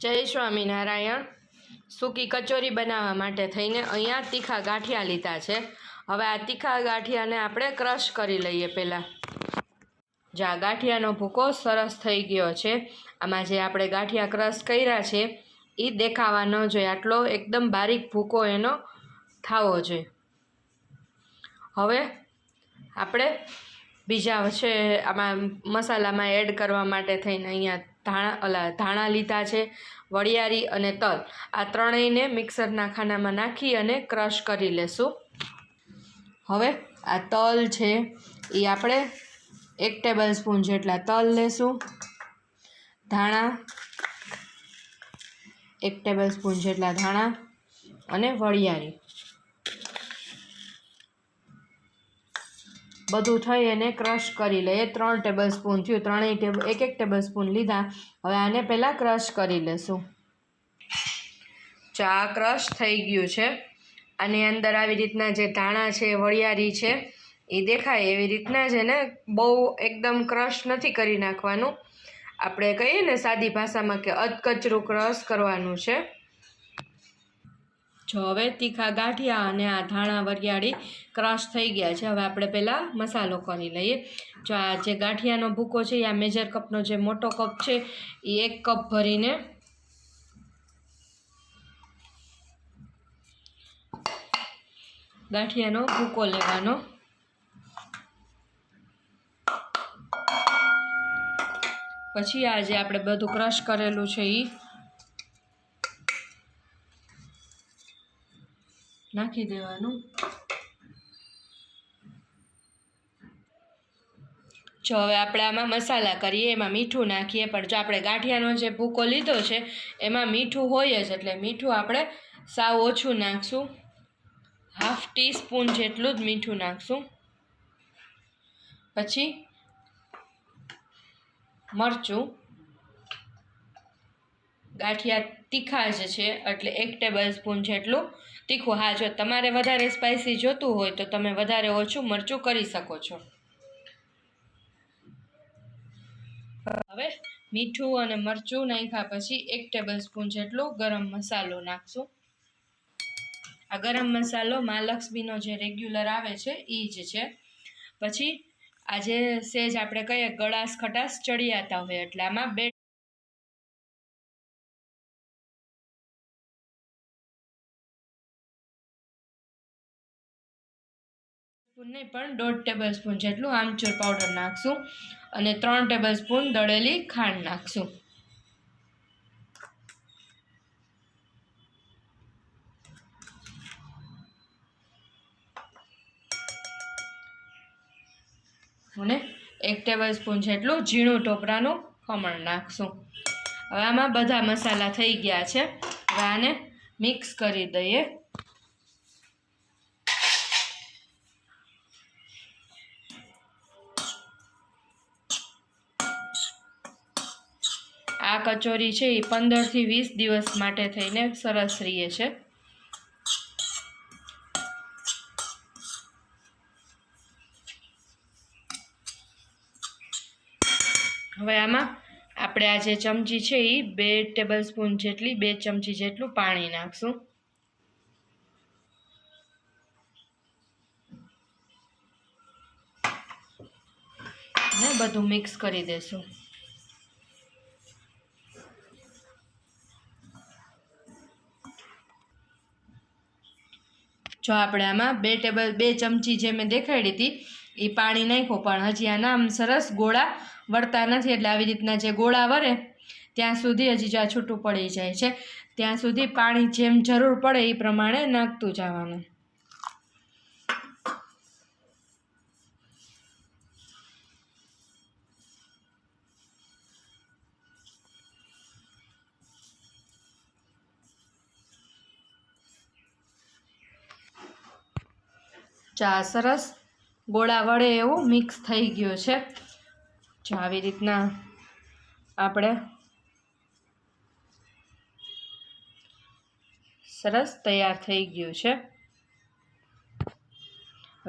જય સ્વામિનારાયણ. સૂકી કચોરી બનાવવા માટે થઈને અહીંયા તીખા ગાંઠિયા લીધા છે. હવે આ તીખા ગાંઠિયાને આપણે ક્રશ કરી લઈએ પહેલાં. જે ગાંઠિયાનો ભૂકો સરસ થઈ ગયો છે, આમાં જે આપણે ગાંઠિયા ક્રશ કર્યા છે એ દેખાવા ન જોઈએ. આટલો એકદમ બારીક ભૂકો એનો થવો જોઈએ. હવે આપણે બીજા છે, આમાં મસાલામાં એડ કરવા માટે થઈને અહીંયા ધાણા, અલા, ધાણા લીધા છે વરિયાળી અને તલ. આ ત્રણેયને મિક્સરના ખાનામાં નાખી અને ક્રશ કરી લેશું. હવે આ તલ છે એ આપણે એક ટેબલ સ્પૂન જેટલા તલ લેશું. ધાણા, એક ટેબલ સ્પૂન જેટલા ધાણા અને વરિયાળી બધું થઈ અને ક્રશ કરી લઈએ ત્રણ ટેબલ સ્પૂન થયું. ત્રણેય ટેબલ એક એક ટેબલ સ્પૂન લીધા. હવે આને પહેલાં ક્રશ કરી લેશું. ચા ક્રશ થઈ ગયું છે. આની અંદર આવી રીતના જે ધાણા છે, વળિયારી છે, એ દેખાય. એવી રીતના જ એને બહુ એકદમ ક્રશ નથી કરી નાખવાનું. આપણે કહીએ ને સાદી ભાષામાં કે અધકચરું ક્રશ કરવાનું છે. જો હવે તીખા ગાંઠિયા અને આ ધાણા વરિયાળી ક્રશ થઈ ગયા છે. હવે આપણે પહેલાં મસાલો કરી લઈએ? જો આ જે ગાંઠિયાનો ભૂકો છે આ મેજર કપનો જે મોટો કપ છે, એ એક કપ ભરીને ગાંઠિયાનો ભૂકો લેવાનો. પછી આ જે આપણે બધું ક્રશ કરેલું છે એ નાખી દેવાનું જો, હવે આપણે આમાં મસાલા કરીએ, એમાં મીઠું નાખીએ, પણ જો આપણે ગાંઠિયાનો જે ભૂકો લીધો છે, એમાં મીઠું હોય જ, એટલે મીઠું આપણે સાવ ઓછું નાખશું. હાફ ટી સ્પૂન જેટલું જ મીઠું નાખશું. પછી મરચું. ગાંઠિયા તીખા જ છે, એટલે એક ટેબલ સ્પૂન જેટલું તીખું, હા, જો તમારે વધારે સ્પાઇસી જોતું હોય તો તમે વધારે ઓછું મરચું કરી શકો છો. હવે મીઠું અને મરચું નાખ્યા પછી એક ટેબલ સ્પૂન જેટલો ગરમ મસાલો નાખશું. આ ગરમ મસાલો મહાલક્ષ્મીનો જે રેગ્યુલર આવે છે એ જ છે. પછી આજે સેજ આપણે કહીએ ગળાશ ખટાશ ચડિયાતા હોય એટલે આમાં બે સ્પૂન નહીં પણ દોઢ ટેબલ સ્પૂન જેટલું આમચૂર પાવડર નાખશું અને ત્રણ ટેબલ સ્પૂન દળેલી ખાંડ નાખશું. અને એક ટેબલ સ્પૂન જેટલું ઝીણું ટોપરાનું ખમણ નાખશું. હવે આમાં બધા મસાલા થઈ ગયા છે. હવે આને મિક્સ કરી દઈએ. આ કચોરી છે એ પંદરથી વીસ દિવસ માટે થઈને સરસ રહીએ છે. હવે આમાં આપણે આ જે ચમચી છે એ બે ટેબલ સ્પૂન જેટલી, બે ચમચી જેટલું પાણી નાખશું. ને બધું મિક્સ કરી દેશું. જો આપણે આમાં બે ટેબલ, બે ચમચી જે મેં દેખાડી હતી, એ પાણી નાખ્યું. પણ હજી આના આમ સરસ ગોળા વળતા નથી. એટલે આવી રીતના જે ગોળા વરે ત્યાં સુધી હજી જો આ છૂટું પડી જાય છે. ત્યાં સુધી પાણી જેમ જરૂર પડે એ પ્રમાણે નાખતું જવાનું. ચા સરસ, ગોળા વડે એવું મિક્સ થઈ ગયું છે. જો આવી રીતના આપણે સરસ તૈયાર થઈ ગયું છે.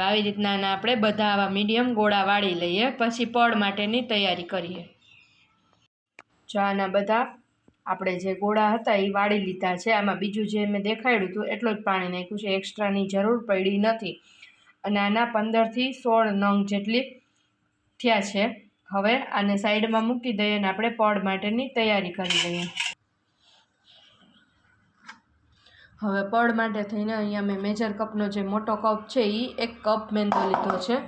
આવી રીતના આપણે બધા આવા મીડિયમ ગોળા વાળી લઈએ, પછી પડ માટેની તૈયારી કરીએ. આના બધા આપણે જે ગોળા હતા એ વાળી લીધા છે. આમાં બીજું જે મેં દેખાડ્યું હતું, એટલું જ પાણી નાખ્યું છે. એક્સ્ટ્રાની જરૂર પડી નથી. અને આના પંદરથી સોળ નંગ જેટલી થયા છે. હવે આને સાઈડમાં મૂકી દઈએ અને આપણે પડ માટેની તૈયારી કરી લઈએ. હવે પડ માટે થઈને અહીંયા મેં મેજર કપનો જે મોટો કપ છે એ એક કપ મેંદો લીધો છે.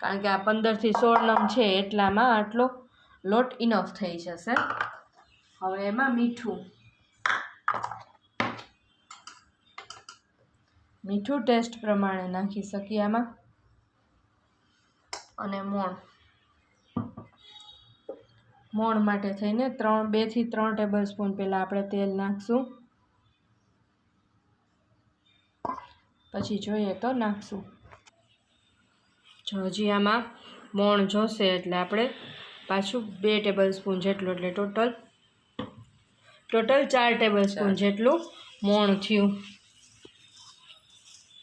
કારણ કે આ પંદરથી સોળ નંગ છે, એટલામાં આટલો લોટ ઇનફ થઈ જશે. હવે એમાં મીઠું. મીઠું ટેસ્ટ પ્રમાણે નાખી શકીએ આમાં. અને મોણ. મોણ માટે થઈને ત્રણ બેથી ત્રણ ટેબલ સ્પૂન પહેલાં આપણે તેલ નાખશું. પછી જોઈએ તો નાખશું. જો હજી આમાં મોણ જોશે એટલે આપણે પાછું બે ટેબલ સ્પૂન જેટલું એટલે ટોટલ ટોટલ ચાર ટેબલ સ્પૂન જેટલું મોણ થયું.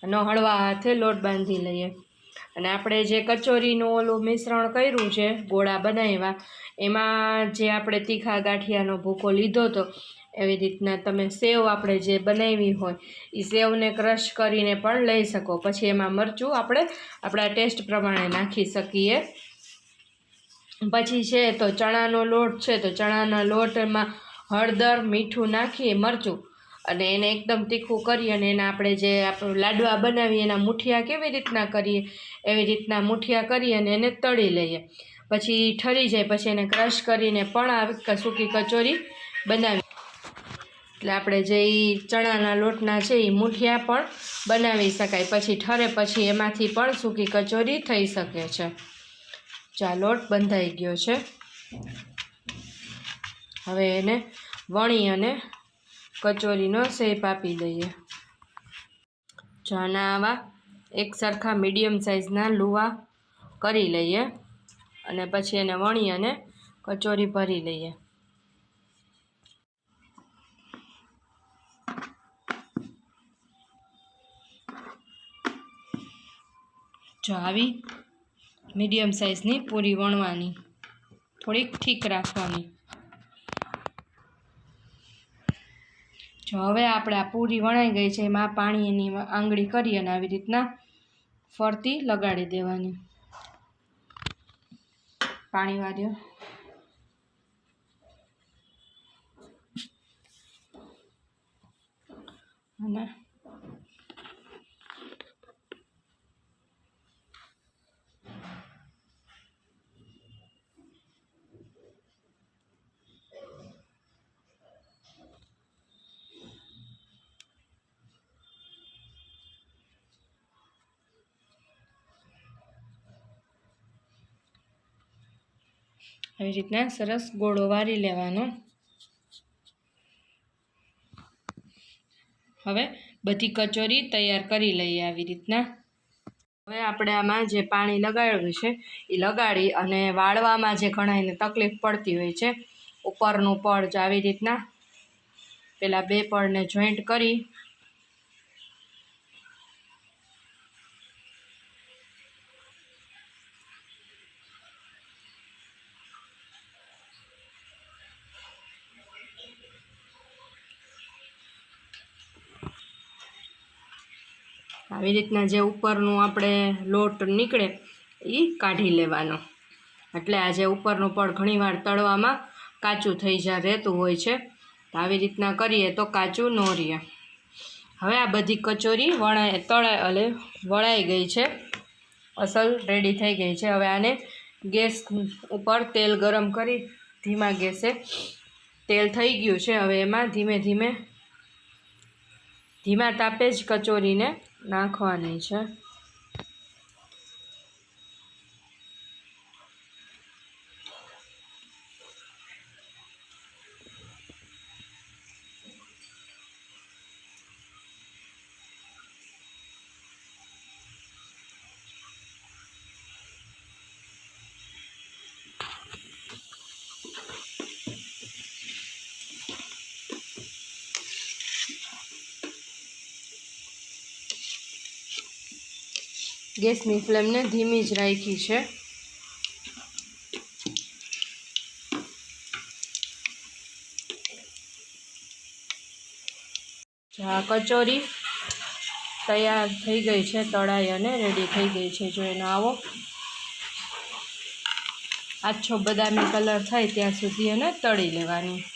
અને હળવા હાથે લોટ બાંધી લઈએ. અને આપણે જે કચોરીનું ઓલું મિશ્રણ કર્યું છે, ગોળા બનાવ્યા, એમાં જે આપણે તીખા ગાંઠિયાનો ભૂકો લીધો હતો એવી રીતના તમે સેવ આપણે જે બનાવી હોય, એ સેવને ક્રશ કરીને પણ લઈ શકો. પછી એમાં મરચું આપણે આપણા ટેસ્ટ પ્રમાણે નાખી શકીએ. પછી છે તો ચણાનો લોટ છે, તો ચણાના લોટમાં હળદર, મીઠું નાખીએ મરચું. અને એને એકદમ તીખું કરી અને એના આપણે જે આપણે લાડવા બનાવીએ એના મુઠિયા કેવી રીતના કરીએ, એવી રીતના મુઠિયા કરી અને એને તળી લઈએ. પછી ઠરી જાય, પછી એને ક્રશ કરીને પણ આ સૂકી કચોરી બનાવી. એટલે આપણે જે એ ચણાના લોટના છે એ મુઠિયા પણ બનાવી શકાય. પછી ઠરે પછી એમાંથી પણ સૂકી કચોરી થઈ શકે છે. ચા લોટ બંધાઈ ગયો છે. હવે એને વણી અને કચોરીનો શેપ આપી દઈએ. આના આવા એક સરખા મીડિયમ સાઇઝના લુવા કરી લઈએ અને પછી એને વણી અને કચોરી ભરી લઈએ. જો આવી મીડિયમ સાઇઝની પૂરી વણવાની. થોડીક ઠીક રાખવાની. જો હવે આપણે આ પૂરી વણાઈ ગઈ છે, એમાં પાણીની આંગળી કરી અને આવી રીતના ફરતી લગાડી દેવાની. પાણી વાળ્યો. આવી રીતના સરસ ગોળો વારી લેવાનો. હવે બધી કચોરી તૈયાર કરી લઈએ આવી રીતના. હવે આપણે આમાં જે પાણી લગાડ્યું છે એ લગાડી અને વાળવામાં જે ઘણાને તકલીફ પડતી હોય છે, ઉપરનું પડ આવી રીતના. પેલા બે પડને જોઈન્ટ કરી આવી રીતના જે ઉપરનું આપણે લોટ નીકળે એ કાઢી લેવાનો. એટલે આ જે ઉપરનું પડ ઘણીવાર તળવામાં કાચું થઈ જાય રહેતું હોય છે. તો આવી રીતના કરીએ તો કાચું ન રહે હવે આ બધી કચોરી વણાય તળાય એટલે વળાઈ ગઈ છે. અસલ રેડી થઈ ગઈ છે. હવે આને ગેસ ઉપર તેલ ગરમ કરી ધીમા ગેસે તેલ થઈ ગયું છે. હવે એમાં ધીમે ધીમે ધીમા તાપે જ કચોરીને નાખવાની છે. ગેસની ફ્લેમને ધીમી જ રાખી છે. આ કચોરી તૈયાર થઈ ગઈ છે, તળાઈ અને રેડી થઈ ગઈ છે. જો એનો આવો. આછો બદામી કલર થાય ત્યાં સુધી એને તળી લેવાની.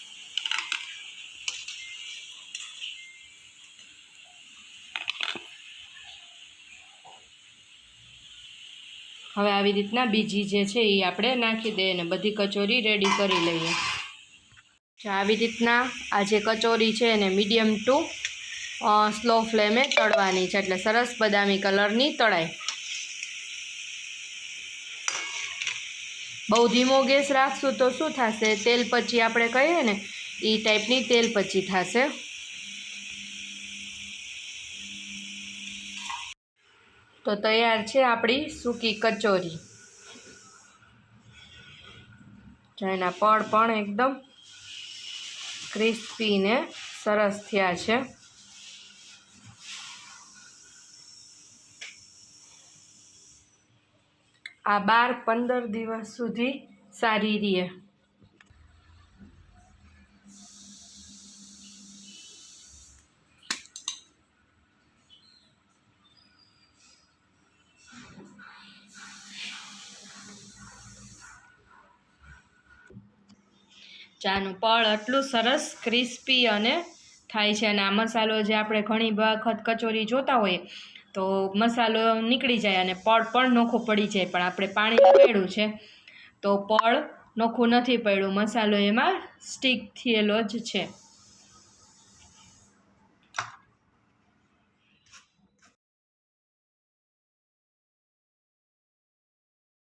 હવે આવી રીતના બીજી જે છે એ આપણે નાખી દઈએ અને બધી કચોરી રેડી કરી લઈએ. આવી રીતના આ જે કચોરી છે એને મીડિયમ ટુ સ્લો ફ્લેમે તળવાની છે એટલે સરસ બદામી કલરની તળાય બહુ ધીમો ગેસ રાખશું તો શું થશે? તેલ પછી આપણે કહીએ ને એ ટાઈપની તેલ પછી થશે. તો તૈયાર છે આપણી સૂકી કચોરી. એના પડ પણ એકદમ ક્રિસ્પી ને સરસ થયા છે. આ બાર પંદર દિવસ સુધી સારી રહે ચાનું પળ આટલું સરસ ક્રિસ્પી અને થાય છે. અને આ મસાલો જે આપણે ઘણી વખત કચોરી જોતા હોઈએ, તો મસાલો નીકળી જાય અને પળ પણ નોખું પડી જાય. પણ આપણે પાણી લગાડ્યું છે, તો પળ નોખું નથી પડ્યું. મસાલો એમાં સ્ટીક થયેલો જ છે.